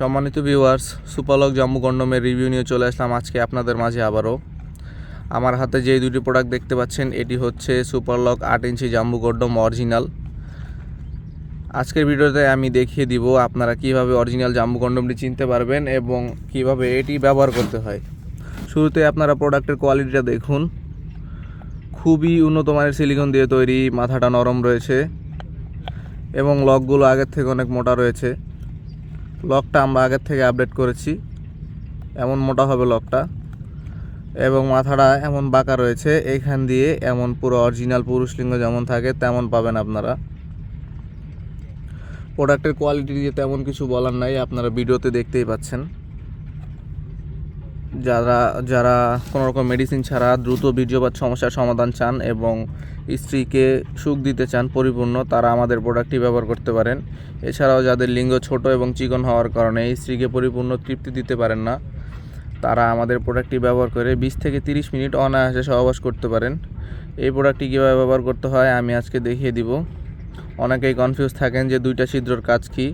সম্মানিত ভিউয়ার্স সুপালক জাম্বু কন্ডমের রিভিউ নিয়ে চলে আসলাম আজকে আপনাদের মাঝে আবারও। আমার হাতে যে দুটি প্রোডাক্ট দেখতে পাচ্ছেন, এটি হচ্ছে সুপারলক আট ইঞ্চি জাম্বু কন্ডম অরিজিনাল আজকের ভিডিওতে আমি দেখিয়ে দিব আপনারা কীভাবে অরিজিনাল জাম্বু কন্ডমটি চিনতে পারবেন এবং কীভাবে এটি ব্যবহার করতে হয়। শুরুতে আপনারা প্রোডাক্টের কোয়ালিটিটা দেখুন। খুবই উন্নত মানের সিলিকন দিয়ে তৈরি, মাথাটা নরম রয়েছে এবং লকগুলো আগের থেকে অনেক মোটা রয়েছে। লকটা আমরা আগের থেকে আপডেট করেছি। এমন মোটা হবে লকটা এবং মাথাটা এমন বাঁকা রয়েছে, এইখান দিয়ে এমন পুরো অরিজিনাল পুরুষ লিঙ্গ যেমন থাকে, তেমন পাবেন আপনারা। প্রোডাক্টের কোয়ালিটি দিয়ে তেমন কিছু বলার নাই, আপনারা ভিডিওতে দেখতেই পাচ্ছেন। যারা যারা কোনো রকম মেডিসিন ছাড়া দ্রুত বীর্যপাত সমস্যার সমাধান চান এবং স্ত্রীকে সুখ দিতে চান পরিপূর্ণ, তারা আমাদের প্রোডাক্টটি ব্যবহার করতে পারেন। এছাড়াও যাদের লিঙ্গ ছোট এবং চিকন হওয়ার কারণে স্ত্রীকে পরিপূর্ণ তৃপ্তি দিতে পারেন না, তারা আমাদের প্রোডাক্টটি ব্যবহার করে বিশ থেকে তিরিশ মিনিট অনায়াসে সহবাস করতে পারেন। এই প্রোডাক্টটি কীভাবে ব্যবহার করতে হয় আমি আজকে দেখিয়ে দিব। অনেকেই কনফিউজ থাকেন যে দুইটা ছিদ্রর কাজ কী।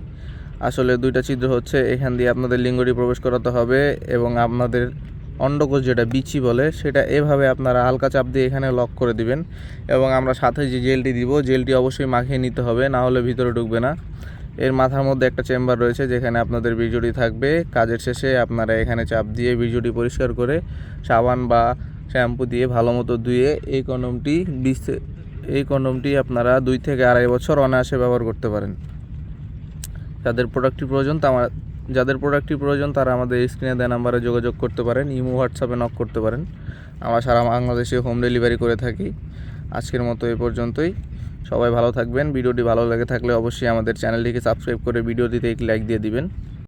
আসলে দুইটা ছিদ্র হচ্ছে, এখান দিয়ে আপনাদের লিঙ্গটি প্রবেশ করাতে হবে এবং আপনাদের অন্ডকোষ যেটা বিচি বলে, সেটা এভাবে আপনারা হালকা চাপ দিয়ে এখানে লক করে দিবেন এবং আমরা সাথে যে জেলটি দিব, জেলটি অবশ্যই মাখিয়ে নিতে হবে, না হলে ভিতরে ঢুকবে না। এর মাথার মধ্যে একটা চেম্বার রয়েছে যেখানে আপনাদের বীর্যটি থাকবে। কাজের শেষে আপনারা এখানে চাপ দিয়ে বীর্যটি পরিষ্কার করে সাবান বা শ্যাম্পু দিয়ে ভালো মতো ধুয়ে এই কন্ডমটি বিশ এই কন্ডমটি আপনারা দুই থেকে আড়াই বছর অনায়াসে ব্যবহার করতে পারেন। যাদের প্রোডাক্টটি প্রয়োজন তা যাদের প্রোডাক্টটি প্রয়োজন তারা আমাদের স্ক্রিনে দেওয়া নাম্বারে যোগাযোগ করতে পারেন, ইমো হোয়াটসঅ্যাপে নক করতে পারেন। আমরা সারা বাংলাদেশে হোম ডেলিভারি করে থাকি। আজকের মতো এ পর্যন্তই। সবাই ভালো থাকবেন। ভিডিওটি ভালো লাগে থাকলে অবশ্যই আমাদের চ্যানেলটিকে সাবস্ক্রাইব করে ভিডিওটিতে একটি লাইক দিয়ে দিবেন।